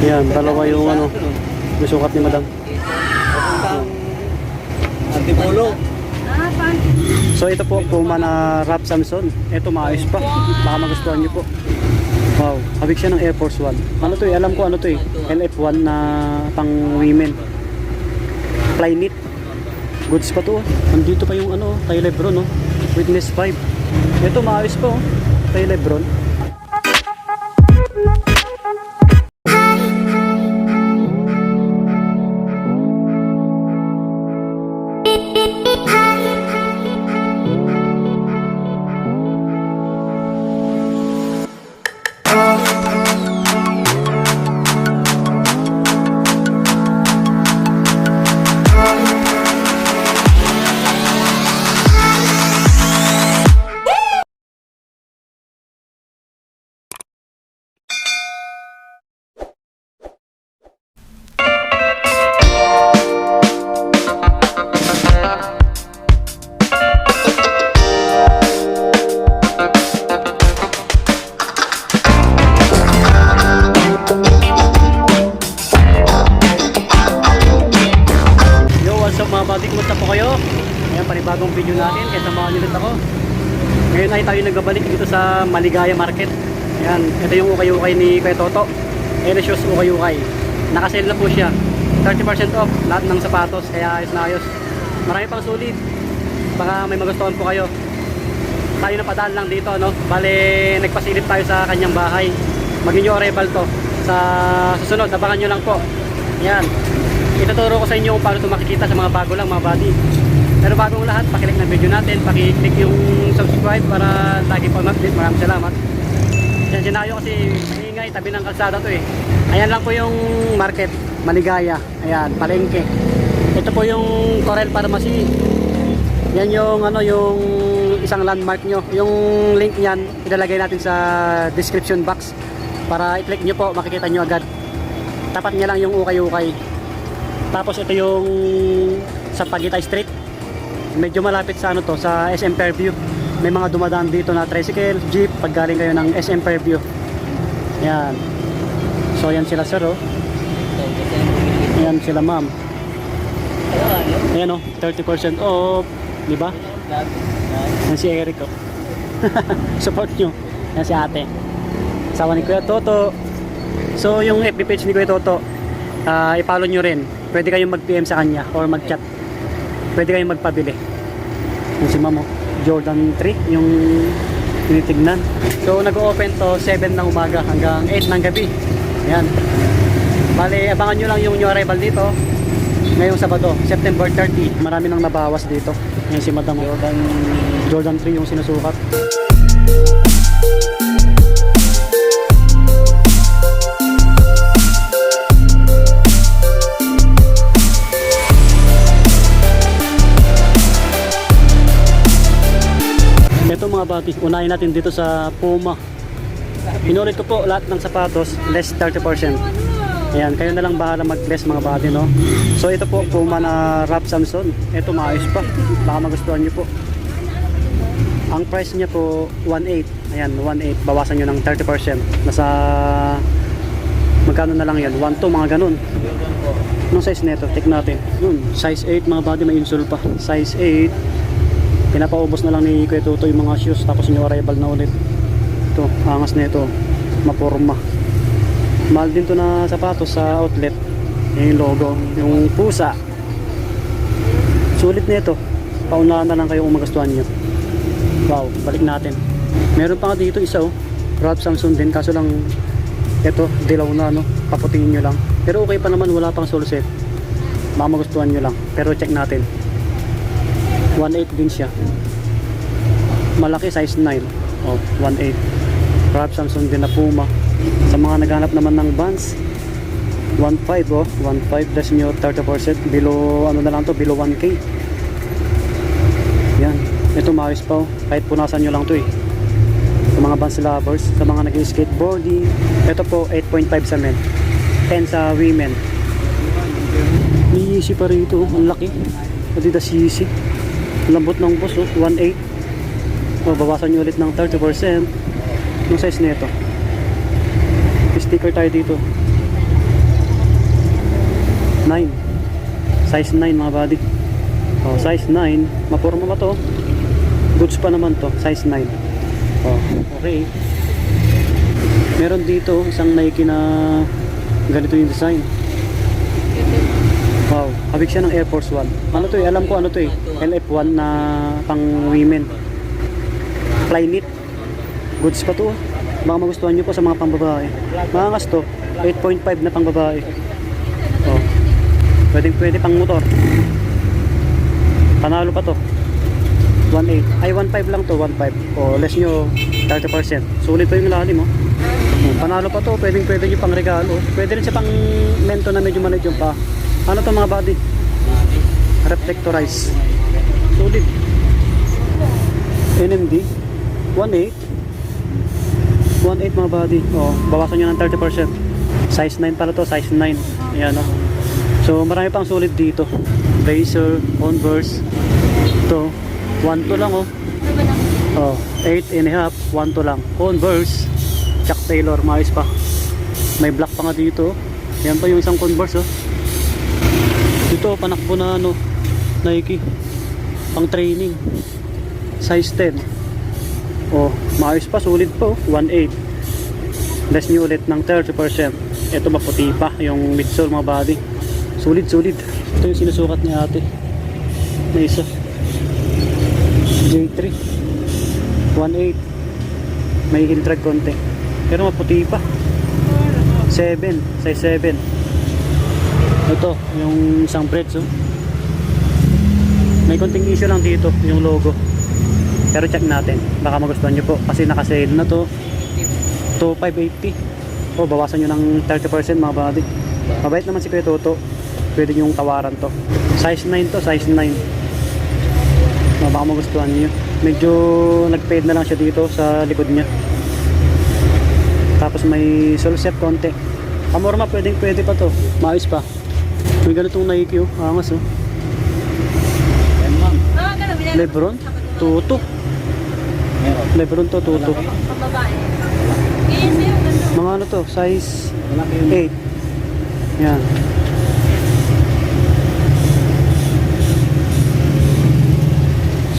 Yan, dalawa yung ano, yung sukat ni madam. Antipolo. So ito po, Puma na Rap Samson. Ito maayos pa. Baka magustuhan nyo po. Wow, habig siya ng Air Force One. Ano to eh, alam ko ano to eh. LF1 na pang women. Fly knit. Goods pa to. oh. Nandito pa yung ano, kay Lebron no. Witness 5. Ito maayos pa oh. Kay Lebron. Ngayon ay tayo nagbabalik dito sa Maligaya Market. Ayan, ito yung ukay-ukay ni Kuya Toto. Shoes ukay-ukay. Nakasale na po siya. 30% off lahat ng sapatos. Kaya ayos na ayos. Marami pang sulit. Baka may magustuhan po kayo. Tayo na padaan lang dito, no? Bale, nagpasilip tayo sa kanyang bahay. Maging arrival to. Sa susunod, abangan nyo lang po. Yan. Ituturo ko sa inyo kung paano ito makikita sa mga bago lang, mga buddy. Pero bagong lahat, pakilike ng video natin, pakiclick yung subscribe para lagi pa mag-update. Maraming salamat. Yan, sinayo kasi maingay, tabi ng kalsada to eh. Ayan lang po yung market, Maligaya. Ayan, palengke. Ito po yung Corel Pharmacy. Yan yung ano yung isang landmark nyo. Yung link niyan ilalagay natin sa description box para i-click nyo po, makikita nyo agad. Tapat niya lang yung ukay-ukay. Tapos ito yung sa Pagitay Street. Medyo malapit sa ano to, sa SM Fairview. May mga dumadaan dito na tricycle, jeep, pag galing kayo ng SM Fairview. Yan. So yan sila sir oh. Yan sila ma'am. Ayan oh, 30% off. Di ba? Yan si Eric oh. Support nyo. Yan si ate. Asawa ni Kuya Toto. So yung FB page ni Kuya Toto, ah i-follow nyo rin. Pwede kayong mag-PM sa kanya or mag-chat. Pwede kayong magpabili. Yung si Mamo, Jordan 3, yung tinitignan. So nag-open to 7 ng umaga hanggang 8 ng gabi. Ayan. Bale, abangan nyo lang yung new arrival dito. Ngayong Sabado, September 30. Marami nang nabawas dito. Yan si Madam Jordan, Jordan 3 yung sinusukat. Mga bati, unahin natin dito sa Puma. Pinulit ko po lahat ng sapatos, less 30%. Ayan, kayo na lang bahala mag-less mga bati, no? So ito po, Puma na Rap Samson. Ito maayos pa. Baka magustuhan nyo po. Ang price niya po, 1.8. Ayan, 1.8. Bawasan nyo ng 30%. Nasa, magkano na lang yan? 1.2, mga ganun. Anong size nito? Check natin. Yun, size 8 mga body, may insole pa. Size 8 pinapaubos na lang ni Kuya Tuto yung mga shoes tapos new arrival na ulit. Ito angas na ito. Maporma. Mahal din to na sapatos sa outlet. Yung logo yung pusa. Sulit na ito. Paunahan na lang kayo kung magustuhan nyo. Wow balik natin. Meron pa nga dito isa oh. Ralph Samson din kaso lang ito dilaw na no? Paputiin nyo lang. Pero okay pa naman wala pang sole set. Baka magustuhan nyo lang. Pero check natin 1.8 din siya. Malaki size 9 oh 1.8 Ralph Samson din na Puma. Sa mga naghanap naman ng Vans 1.5 oh. 1.5 less nyo 30% below ano na lang to below 1k yan. Ito maayos pa oh. Kahit punasan nyo lang to eh. Sa mga Vans lovers sa mga nag-skateboarding. Ito po 8.5 sa men. 10 sa women. May Yeezy pa rito oh. ang laki. Adidas Yeezy lambot ng oh 1.8 o bawasan nyo ulit ng 30% yung size nito sticker tayo dito 9. Size 9 mga buddy. Oh, size 9. Mapurma ba to? Goods pa naman to. Size 9. Oh, okay. Meron dito isang Nike na ganito yung design. Wow, habig siya ng Air Force One. Ano to eh, alam ko ano to eh, LF1 na pang women. Flyknit. Goods pa to. oh. Baka magustuhan nyo po sa mga pangbabae. Maangas to, 8.5 na pangbabae. Oh. Pwedeng pwede pang motor. Panalo pa to. 1.8. Ay, 1.5 lang to, 1.5. O, less nyo, 30%. Sulit pa yung lalim, oh. Panalo pa to, pwedeng pwede nyo pang regalo. Pwede rin siya pang mento na medyo maliit yung pa. Ano to mga body? Reflectorize. Sulit. NMD. 1.8. 1.8 mga body. Oh, bawasan nyo ng 30%. Size 9 pala to, size 9. Ayan, oh. So, marami pang sulit dito. Blazer, Converse. Ito, 1 to lang, oh. Oh, 8 and a half, 1 to lang. Converse, Chuck Taylor, maayos pa. May black pa nga dito. oh. Yan pa yung isang Converse, oh. Dito, panakbo na ano, Nike. Pang training. Size 10. Oh, maayos pa, sulit pa, oh. 1.8. Less nyo ulit ng 30%. Ito maputi pa, yung midsole mga body. Sulit, sulit. Ito yung sinusukat ni ate. Na isa. J3 1.8 may heel drag konti pero maputi pa 7 size 7 ito yung isang breads oh. may konting issue lang dito yung logo pero check natin baka magustuhan nyo po kasi naka-sale na to to 580 oh bawasan nyo ng 30% mga buddy mabait naman si Kuya Toto pwede yung tawaran to size 9 to size 9 Ah, baka magustuhan niyo. Medyo nag-fade na lang siya dito sa likod niya. Tapos may sole set konti. Amorma pwedeng pwede pa to. Maayos pa. May ganitong Nike oh. Angas oh. Yan. Ah, Lebron. Tuto. Meron. Lebron to tuto. Pambabae. Mga ano to, size Malaki yung 8. Yan.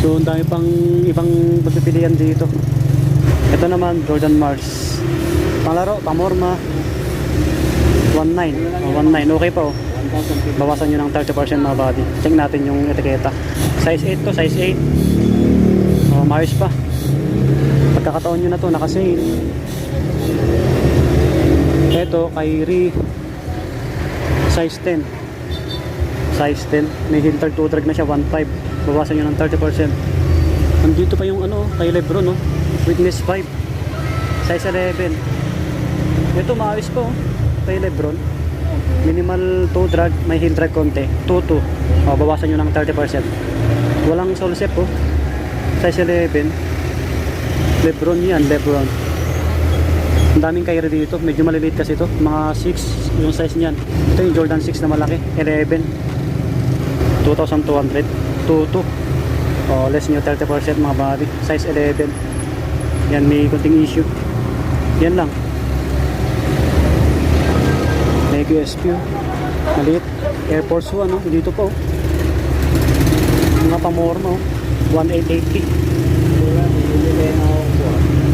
So, ang dami pang ibang pagpipilian dito. Ito naman, Jordan Mars. Panglaro, pamorma. 1.9. Oh, 1.9. Okay pa oh. 1,050. Bawasan nyo ng 30% mga body. Check natin yung etiketa. Size 8 to, size 8. Oh, maayos pa. Pagkakataon nyo na to, naka-sale. Ito, Kyrie. Size 10. Size 10. May hinter to drag na siya, 1.5. Bawasan nyo ng 30%. Nandito pa yung ano, kay Lebron, no? Witness 5. Size 11. Ito, maayos pa, oh. Kay Lebron. Minimal toe drag, may heel drag konti. 2-2. O, bawasan nyo ng 30%. Walang sole step po. Size 11. Lebron yan, Lebron. Ang daming kairi dito. Medyo maliliit kasi ito. Mga 6 yung size niyan. Ito yung Jordan 6 na malaki. 11. 2,200. 2-2. O, less nyo 30% mga body. Size 11. Yan, may kunting issue. Yan lang. Nike SQ. Maliit. Air Force 1, no? Dito po. Mga pamorma, oh. 1880. Wala, bibili kayo ng ako.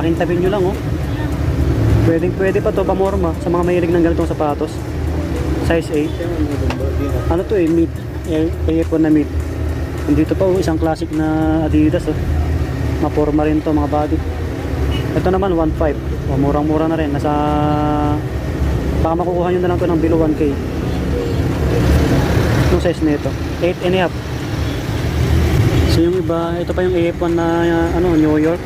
Pakintabin nyo lang, oh. Pwedeng pwede pa to pamorma sa mga mahilig ng ganitong sapatos. Size 8. Siya man yung number, di na. Ano to eh, mid. Air, air na mid. Nandito pa, oh, isang classic na Adidas, oh. Maporma rin to, mga body. Ito naman, 1.5. Oh, murang-mura na rin. Nasa... Baka makukuha nyo na lang to ng below 1K. Yung size nito. 8 and a half. So yung iba, ito pa yung AF1 na ano, New York.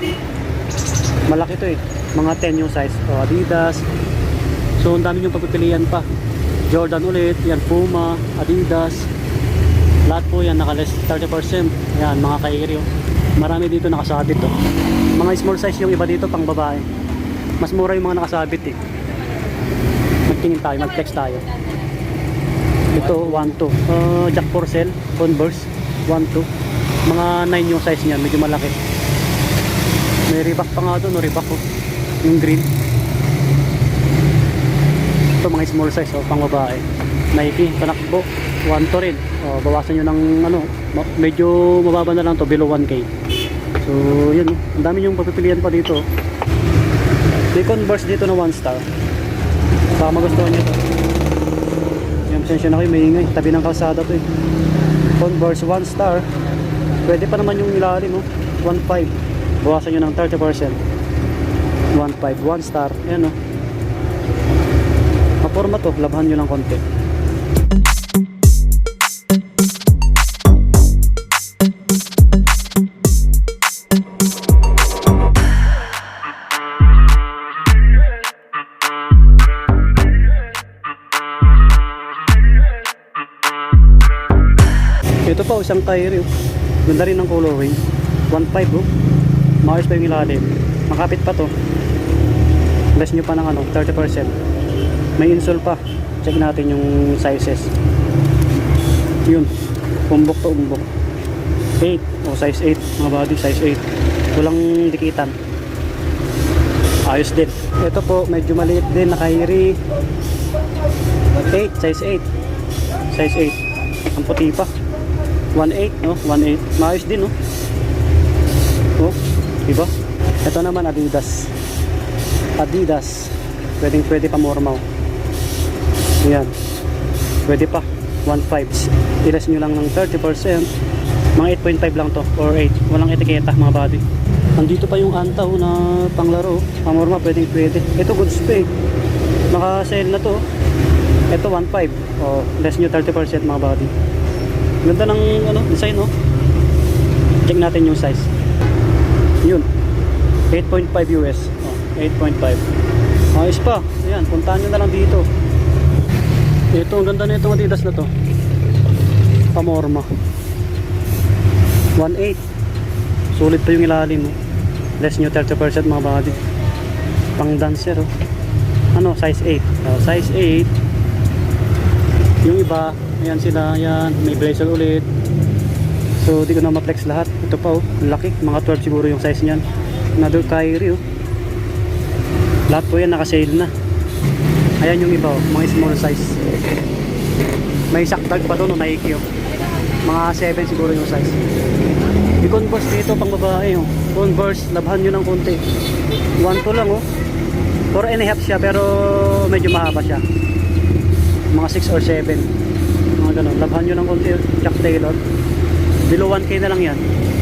Malaki to eh. Mga 10 yung size. O, Adidas. So ang dami yung pagpipilian pa. Jordan ulit, yan Puma, Adidas. Lahat po yan naka less 30%. Yan, mga kairi. oh. Marami dito nakasabit to. Mga small size yung iba dito pang babae. Mas mura yung mga nakasabit eh. Magtingin tayo, mag-text tayo. Ito, 1-2. Uh, Jack Porcel, Converse, 1-2. Mga 9 yung size niyan, medyo malaki. May Reebok pa nga doon, no? Reebok oh. Yung green. Ito mga small size, oh, pang babae. Nike, panakbo. 1 to rin. O, bawasan nyo ng ano, medyo mababa na lang to, below 1K. So, yun. Ang dami yung pagpipilian pa dito. May Converse dito na 1 star. Baka magustuhan nyo to. Yung pasensya na kayo, may ingay. Tabi ng kalsada to eh. Converse 1 star. Pwede pa naman yung ilalim, oh. 1.5. Bawasan nyo ng 30%. 1.5, 1 star. Ayan, oh. Maporma to, labhan nyo ng konti. Ito pa, isang tire. oh. Ganda rin ng coloring. 1.5 oh. Maayos pa yung ilalim. Makapit pa to. Less nyo pa ng ano, 30%. May insole pa. Check natin yung sizes. Yun. Umbok to umbok. 8. O size 8. Mga body, size 8. Walang dikitan. Ayos din. Ito po, medyo maliit din. Nakairi. 8. Size 8. Size 8. Ang puti pa. 1.8 no? 1.8 maayos din no? Oh diba? Ito naman Adidas. Adidas. Pwedeng pwede pa mormaw yan pwede pa. 1.5 ilas nyo lang ng 30% mga 8.5 lang to or 8 walang etiketa mga body andito pa yung antaw na panglaro. Pamorma pwedeng pwede. Ito goods pay. Naka sale na to. Ito 1.5 oh less nyo 30% mga body Ganda ng ano, design no. Check natin yung size. Yun. 8.5 US. Oh, 8.5. Ayos pa. Ayan, puntahan nyo na lang dito. Ito, ang ganda na itong Adidas na to. Pamorma. 1.8. Sulit pa yung ilalim. Oh. Less nyo 30% mga body. Pang dancer. Oh. Ano, size 8. Oh, size 8. Yung iba, ayan sila, ayan, may blazer ulit. So, di ko na ma-flex lahat. Ito pa oh, laki. Mga 12 siguro yung size niyan. Another Kyrie oh. Lahat po yan naka-sale na. Ayan yung iba oh, mga small size. May sakdag pa doon, no, Nike oh. Mga 7 siguro yung size. May Converse dito pang babae oh. Converse, labhan nyo ng konti. 1 to lang oh. 4 and a half siya pero medyo mahaba siya. Mga 6 or 7 mga ganun. Labhan nyo ng konti Chuck Taylor. Below 1k na lang yan.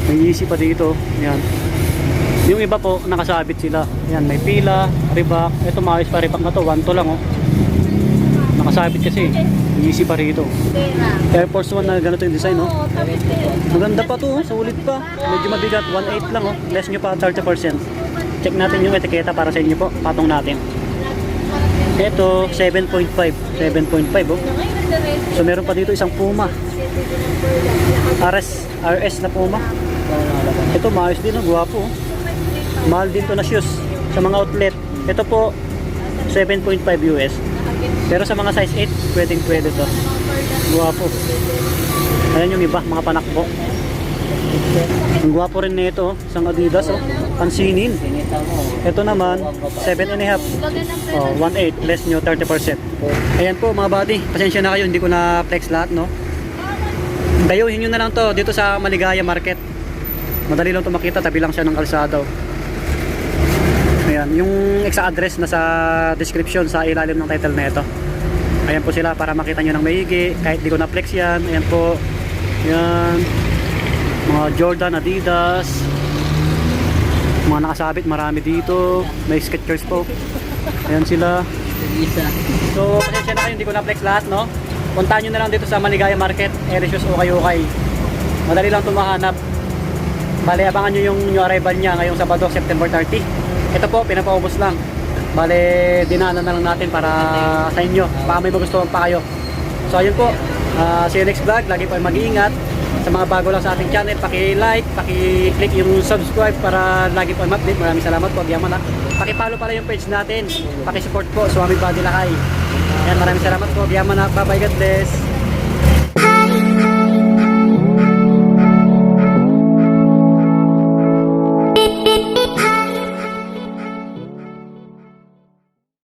May easy pa dito. Yan. Yung iba po, nakasabit sila. Yan, may pila, ribak. Ito maayos pa ribak na to. 1 to lang oh. Nakasabit kasi. Easy pa rito. Air Force 1 na ganito yung design oh. Maganda pa to, oh. sulit pa. Medyo mabigat, 1.8 lang oh. Less nyo pa 30%. Check natin yung etiketa para sa inyo po. Patong natin. Ito, 7.5. 7.5 oh. So meron pa dito isang Puma. RS, RS na Puma. Ito maayos din, oh, guwapo. oh. Mahal din to na shoes sa mga outlet. Ito po 7.5 US. Pero sa mga size 8, pwedeng pwede to. Guwapo. Ayan yung iba, mga panakbo. Ang guwapo rin nito, oh. isang Adidas, oh. Pansinin. Ito naman, 7 and a half. Oh, 1.8, less nyo 30%. Ayan po mga buddy, pasensya na kayo, hindi ko na flex lahat, no? Dayuhin nyo na lang to dito sa Maligaya Market. Madali lang to makita, tabi lang siya ng kalsada. oh. Ayan, yung exact address na sa description sa ilalim ng title na ito. Ayan po sila para makita nyo ng maigi, kahit di ko na flex yan. Ayan po, yan. Mga Jordan, Adidas, mga nakasabit, marami dito. May Skechers po. Ayan sila. So, pasensya na kayo, hindi ko na flex lahat, no? Puntahan nyo na lang dito sa Maligaya Market, Ericius Ukay-Ukay. Madali lang tumahanap. Bale, abangan nyo yung new arrival niya ngayong Sabado, September 30. Ito po, pinapaubos lang. Bale, dinaanan na lang natin para sa inyo. Baka may magustuhan pa kayo. So, ayun po. Ah, see you next vlog. Lagi po ay mag-iingat. Sa mga bago lang sa ating channel, paki-like, paki-click yung subscribe para lagi po ma-update. Maraming salamat po. Yaman. Paki-follow pala yung page natin. Paki-support po. Swami Body Lakay. Ayan, maraming salamat po. Yaman. Bye-bye. God bless.